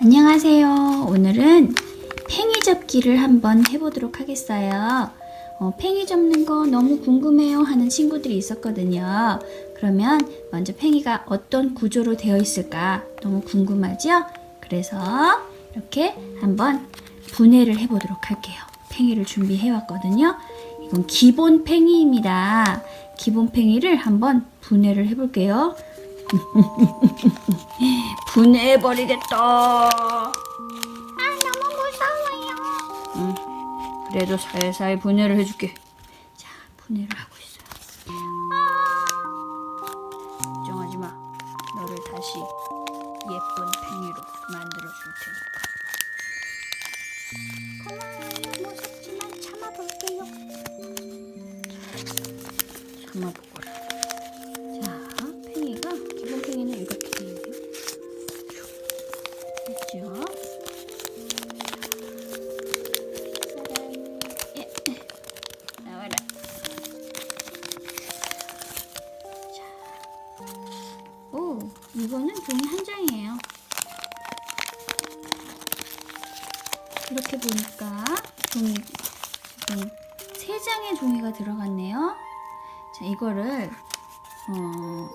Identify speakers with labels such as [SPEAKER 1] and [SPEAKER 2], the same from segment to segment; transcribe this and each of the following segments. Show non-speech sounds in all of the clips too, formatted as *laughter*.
[SPEAKER 1] 안녕하세요. 오늘은 팽이 접기를 한번 해보도록 하겠어요. 어, 팽이 접는 거 너무 궁금해요 하는 친구들이 있었거든요. 그러면 먼저 팽이가 어떤 구조로 되어 있을까 너무 궁금하죠? 그래서 이렇게 한번 분해를 해보도록 할게요. 팽이를 준비해 왔거든요. 이건 기본 팽이입니다. 기본 팽이를 한번 분해를 해볼게요. *laughs* 분해해버리겠다.
[SPEAKER 2] 아 너무 무서워요.
[SPEAKER 1] 응. 그래도 살살 분해를 해줄게. 자, 분해를 하고 있어요. 걱정하지 마. 너를 다시 예쁜 팽이로 만들어줄 테니까.
[SPEAKER 2] 고마워요. 무섭지만 참아볼게요.
[SPEAKER 1] 참아보거 됐죠? 예. 나와라. 자, 오, 이거는 종이 한 장이에요. 이렇게 보니까 종이 지금 세 장의 종이가 들어갔네요. 자, 이거를 어,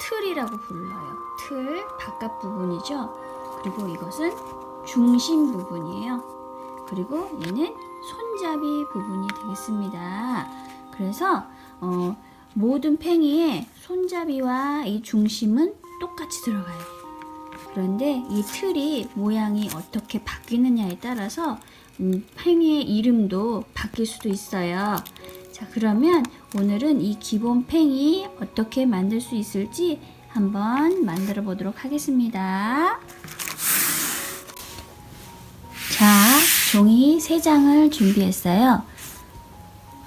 [SPEAKER 1] 틀이라고 불러요. 틀 바깥 부분이죠. 그리고 이것은 중심 부분이에요. 그리고 얘는 손잡이 부분이 되겠습니다. 그래서 어, 모든 팽이의 손잡이와 이 중심은 똑같이 들어가요. 그런데 이 틀이 모양이 어떻게 바뀌느냐에 따라서 음, 팽이의 이름도 바뀔 수도 있어요. 자, 그러면 오늘은 이 기본 팽이 어떻게 만들 수 있을지 한번 만들어 보도록 하겠습니다. 종이 3장을 준비했어요.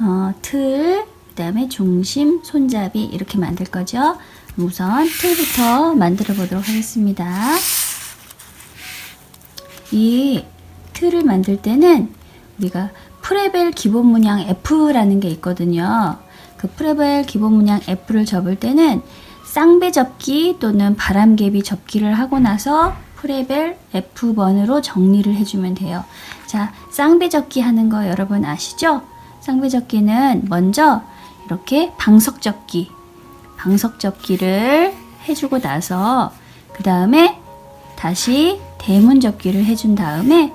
[SPEAKER 1] 어, 틀, 그 다음에 중심, 손잡이 이렇게 만들 거죠. 우선 틀부터 만들어 보도록 하겠습니다. 이 틀을 만들 때는 우리가 프레벨 기본 문양 F라는 게 있거든요. 그 프레벨 기본 문양 F를 접을 때는 쌍배 접기 또는 바람개비 접기를 하고 나서 프레벨 F번으로 정리를 해주면 돼요. 자, 쌍배 접기 하는 거 여러분 아시죠? 쌍배 접기는 먼저 이렇게 방석 접기, 방석 접기를 해주고 나서 그 다음에 다시 대문 접기를 해준 다음에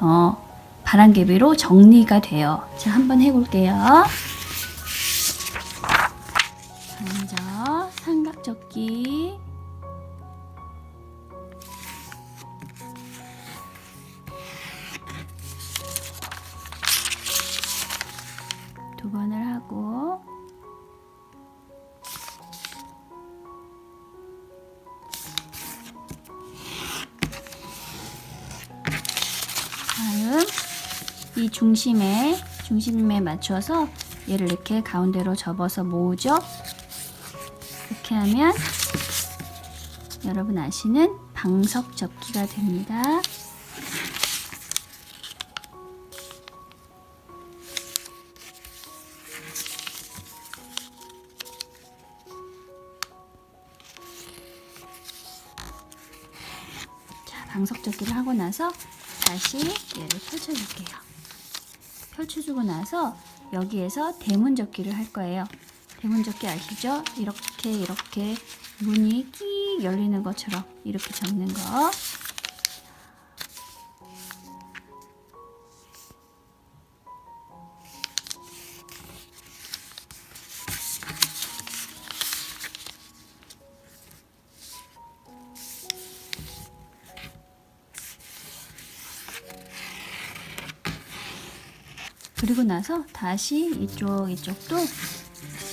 [SPEAKER 1] 어, 바람개비로 정리가 돼요. 자, 한번 해볼게요. 먼저 삼각 접기. 중심에 중심에 맞춰서 얘를 이렇게 가운데로 접어서 모으죠. 이렇게 하면 여러분 아시는 방석 접기가 됩니다. 자, 방석 접기를 하고 나서 다시 얘를 펼쳐줄게요. 펼쳐주고 나서 여기에서 대문 접기를 할 거예요. 대문 접기 아시죠? 이렇게 이렇게 문이 끼 열리는 것처럼 이렇게 접는 거. 그리고 나서 다시 이쪽 이쪽도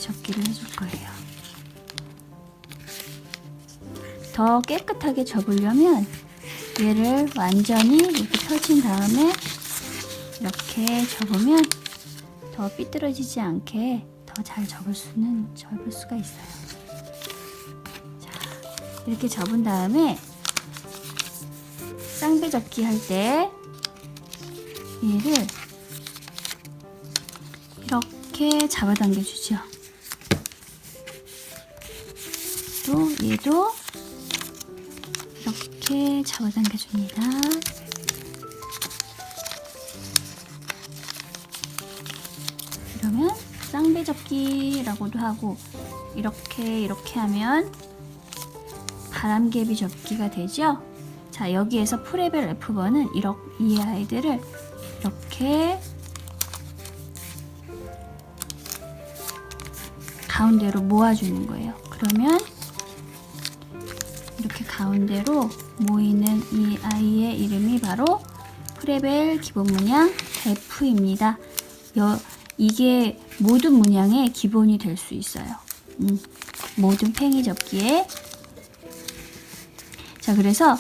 [SPEAKER 1] 접기를 해줄 거예요. 더 깨끗하게 접으려면 얘를 완전히 이렇게 펼친 다음에 이렇게 접으면 더 삐뚤어지지 않게 더 잘 접을 수는 접을 수가 있어요. 자, 이렇게 접은 다음에 쌍배 접기 할 때 얘를 이렇게 잡아당겨 주죠. 또 얘도 이렇게 잡아당겨 줍니다. 이러면 쌍배 접기라고도 하고 이렇게 이렇게 하면 바람개비 접기가 되죠. 자 여기에서 프레벨 F번은 이렇게 이 아이들을 이렇게 가운데로 모아주는 거예요. 그러면 이렇게 가운데로 모이는 이 아이의 이름이 바로 프레벨 기본 문양 F입니다. 여, 이게 모든 문양의 기본이 될 수 있어요. 음, 모든 팽이 접기에 자 그래서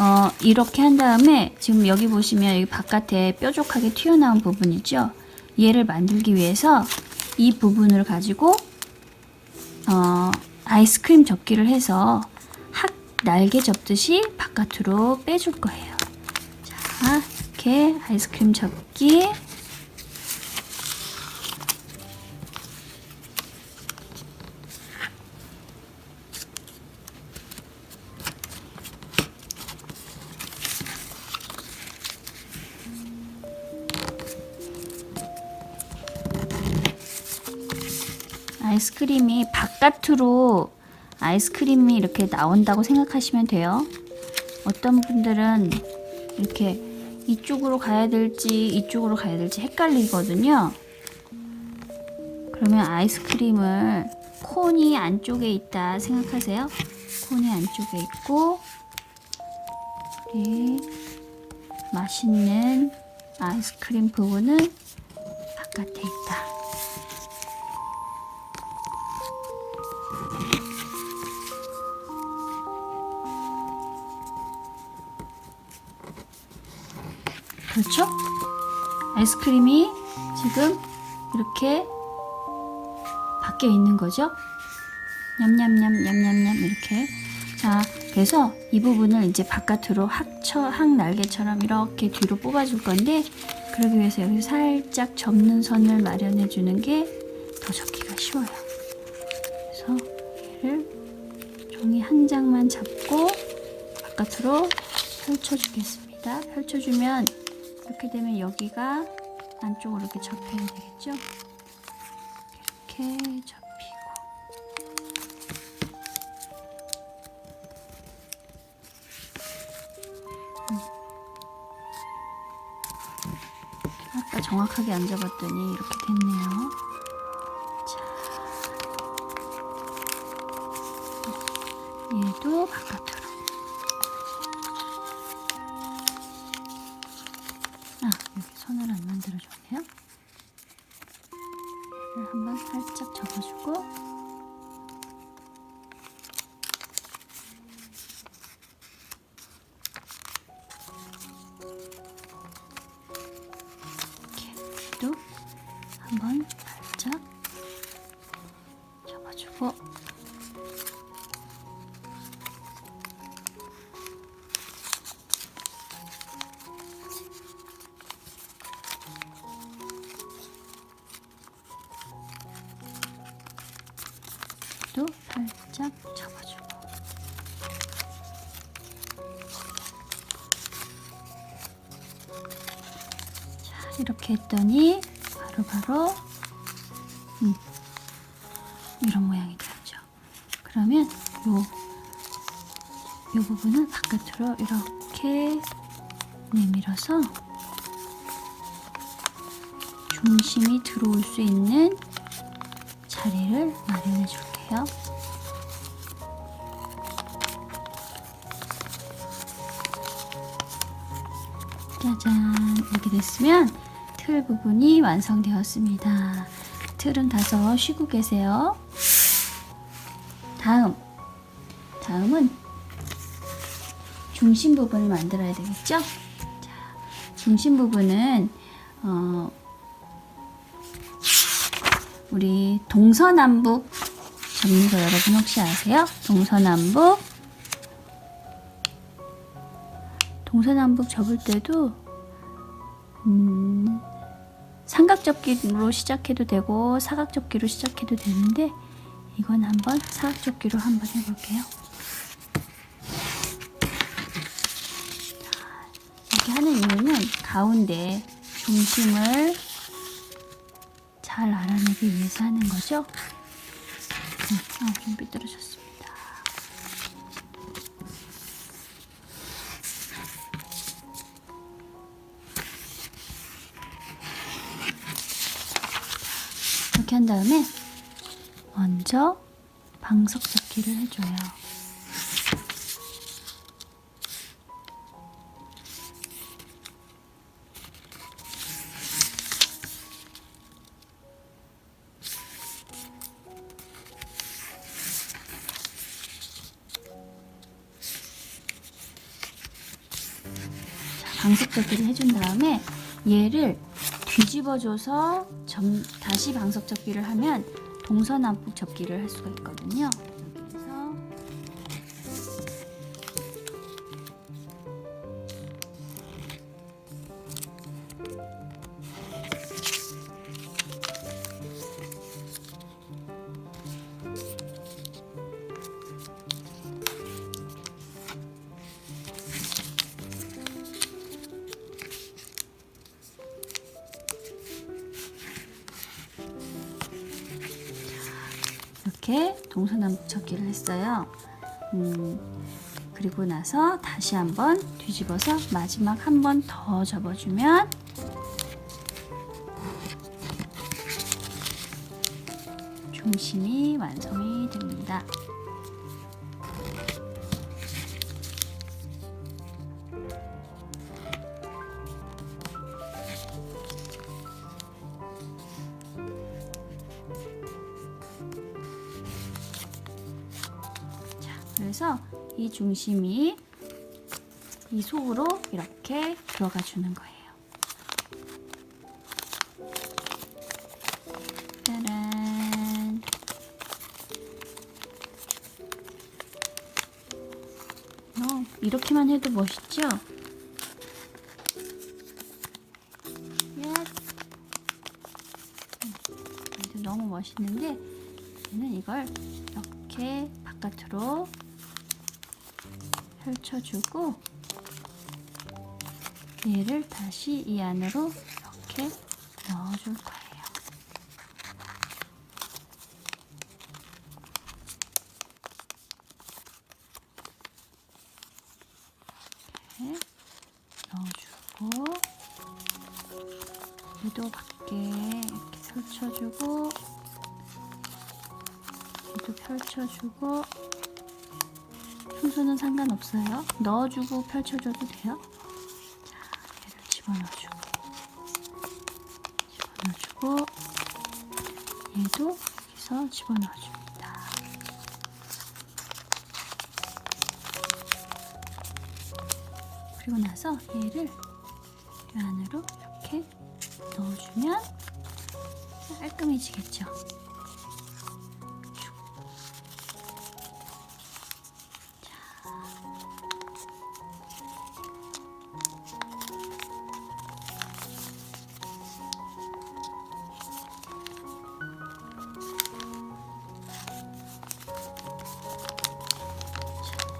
[SPEAKER 1] 어, 이렇게 한 다음에 지금 여기 보시면 여기 바깥에 뾰족하게 튀어나온 부분 있죠? 얘를 만들기 위해서 이 부분을 가지고 어, 아이스크림 접기를 해서 학 날개 접듯이 바깥으로 빼줄 거예요. 자, 이렇게 아이스크림 접기. 바깥으로 아이스크림이 이렇게 나온다고 생각하시면 돼요. 어떤 분들은 이렇게 이쪽으로 가야 될지 이쪽으로 가야 될지 헷갈리거든요. 그러면 아이스크림을 콘이 안쪽에 있다 생각하세요. 콘이 안쪽에 있고 우리 맛있는 아이스크림 부분은 바깥에 있다. 그렇죠? 아이스크림이 지금 이렇게 밖에 있는 거죠? 냠냠냠 냠냠냠 이렇게 자 그래서 이 부분을 이제 바깥으로 학처 학 날개처럼 이렇게 뒤로 뽑아줄 건데 그러기 위해서 여기 살짝 접는 선을 마련해 주는 게 더 접기가 쉬워요. 그래서 얘를 종이 한 장만 잡고 바깥으로 펼쳐주겠습니다. 펼쳐주면 이렇게 되면 여기가 안쪽으로 이렇게 접혀야 되겠죠? 이렇게 접히고 음. 아까 정확하게 안 잡았더니 이렇게 됐네요. 자, 얘도 바깥으로. 한번 살짝 접어주고. 또 살짝 접어주고. 자 이렇게 했더니 바로바로 음, 이런 모양이 되었죠 그러면 요, 요 부분은 바깥으로 이렇게 내밀어서 중심이 들어올 수 있는 자리를 마련해 줄게요. 짜잔 이렇게 됐으면 틀 부분이 완성되었습니다. 틀은 다섯 쉬고 계세요. 다음 다음은 중심 부분을 만들어야 되겠죠? 자, 중심 부분은 어, 우리 동서남북 접는 거 여러분 혹시 아세요? 동서남북 동서남북 접을 때도 음, 삼각접기로 시작해도 되고 사각접기로 시작해도 되는데 이건 한번 사각접기로 한번 해볼게요. 이렇게 하는 이유는 가운데 중심을 잘 알아내기 위해서 하는 거죠. 음, 아, 좀 삐뚤어졌습 이렇게 한 다음에 먼저 방석 접기를 해줘요. 자, 방석 접기를 해준 다음에 얘를 뒤집어줘서 점, 다시 방석 접기를 하면 동서남북 접기를 할 수가 있거든요. 이렇게 동서남북 접기를 했어요. 음, 그리고 나서 다시 한번 뒤집어서 마지막 한 번 더 접어주면 중심이 완성이 됩니다. 그래서 이 중심이 이 속으로 이렇게 들어가 주는 거예요. 짜란. 어, 이렇게만 해도 멋있죠? 야. 음, 너무 멋있는데 얘는 이걸 이렇게 바깥으로 펼쳐주고 얘를 다시 이 안으로 이렇게 넣어줄 거예요. 이렇게 넣어주고 얘도 밖에 이렇게 펼쳐주고 얘도 펼쳐주고 순서는 상관없어요. 넣어주고 펼쳐줘도 돼요. 자, 얘를 집어넣어주고 집어넣어주고 얘도 여기서 집어넣어줍니다. 그리고 나서 얘를 이 안으로 이렇게 넣어주면 깔끔해지겠죠.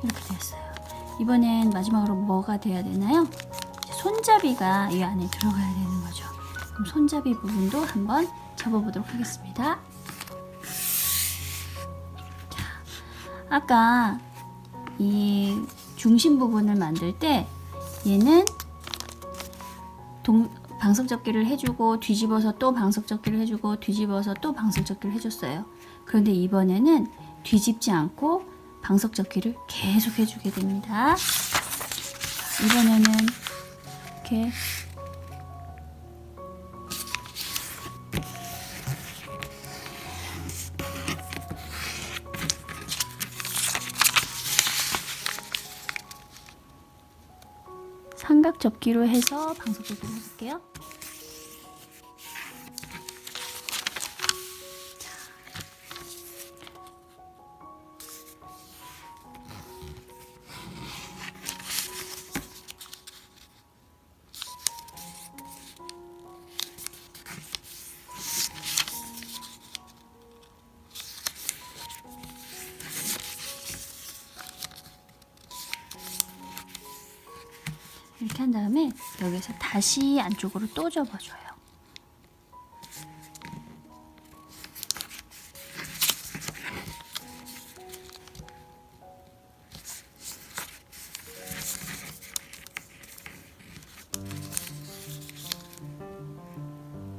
[SPEAKER 1] 이렇게 됐어요. 이번엔 마지막으로 뭐가 돼야 되나요? 손잡이가 이 안에 들어가야 되는 거죠. 그럼 손잡이 부분도 한번 접어보도록 하겠습니다. 자, 아까 이 중심 부분을 만들 때 얘는 동, 방석 접기를 해주고 뒤집어서 또 방석 접기를 해주고 뒤집어서 또 방석 접기를 해줬어요. 그런데 이번에는 뒤집지 않고 방석 접기를 계속 해주게 됩니다. 이번에는 이렇게 삼각 접기로 해서 방석 접기를 해볼게요. 이렇게 한 다음에 여기서 다시 안쪽으로 또 접어줘요.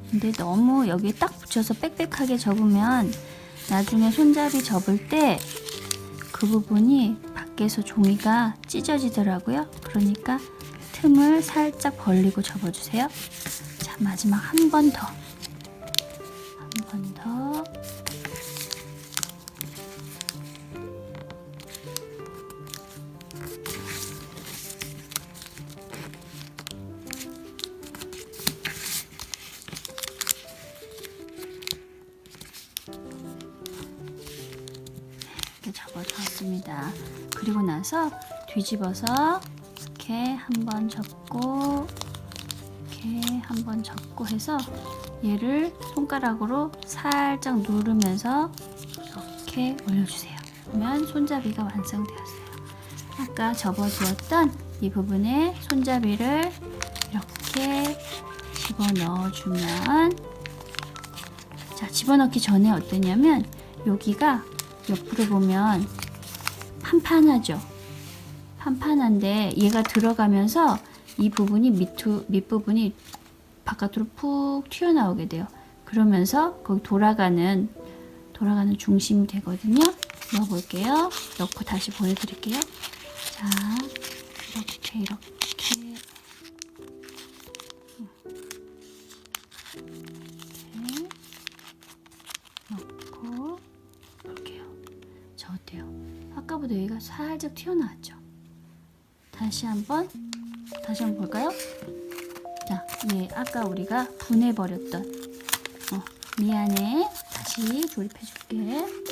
[SPEAKER 1] 근데 너무 여기에 딱 붙여서 빽빽하게 접으면 나중에 손잡이 접을 때 그 부분이 밖에서 종이가 찢어지더라고요. 그러니까 틈을 살짝 벌리고 접어주세요. 자, 마지막 한 번 더. 한 번 더. 이렇게 접어주었습니다. 그리고 나서 뒤집어서 한번 접고 이렇게 한번 접고 해서 얘를 손가락으로 살짝 누르면서 이렇게 올려주세요. 그러면 손잡이가 완성되었어요. 아까 접어주었던 이 부분에 손잡이를 이렇게 집어 넣어주면 자 집어넣기 전에 어떠냐면 여기가 옆으로 보면 판판하죠. 판판한데 얘가 들어가면서 이 부분이 밑 밑부분이 바깥으로 푹 튀어나오게 돼요. 그러면서 거기 돌아가는 돌아가는 중심이 되거든요. 넣어볼게요. 넣고 다시 보여드릴게요. 자, 이렇게 이렇게 이렇게 넣고 볼게요. 저 어때요? 아까보다 여기가 살짝 튀어나왔죠? 다시 한번 다시 한번 볼까요? 자, 예, 아까 우리가 분해버렸던 어, 미안해 다시 조립해줄게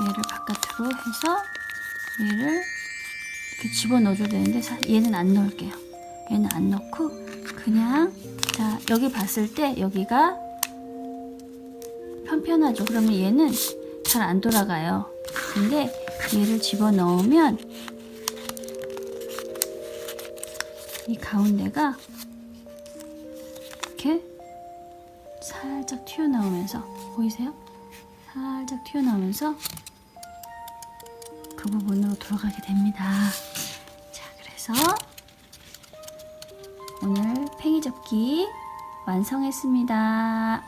[SPEAKER 1] 얘를 바깥으로 해서 얘를 이렇게 집어넣어줘야 되는데 사- 얘는 안 넣을게요. 얘는 안 넣고 그냥 자 여기 봤을 때 여기가 편편하죠. 그러면 얘는 잘 안 돌아가요. 근데 얘를 집어넣으면 이 가운데가 이렇게 살짝 튀어나오면서 보이세요? 살짝 튀어나오면서 그 부분으로 돌아가게 됩니다. 자, 그래서 오늘 팽이 접기 완성했습니다.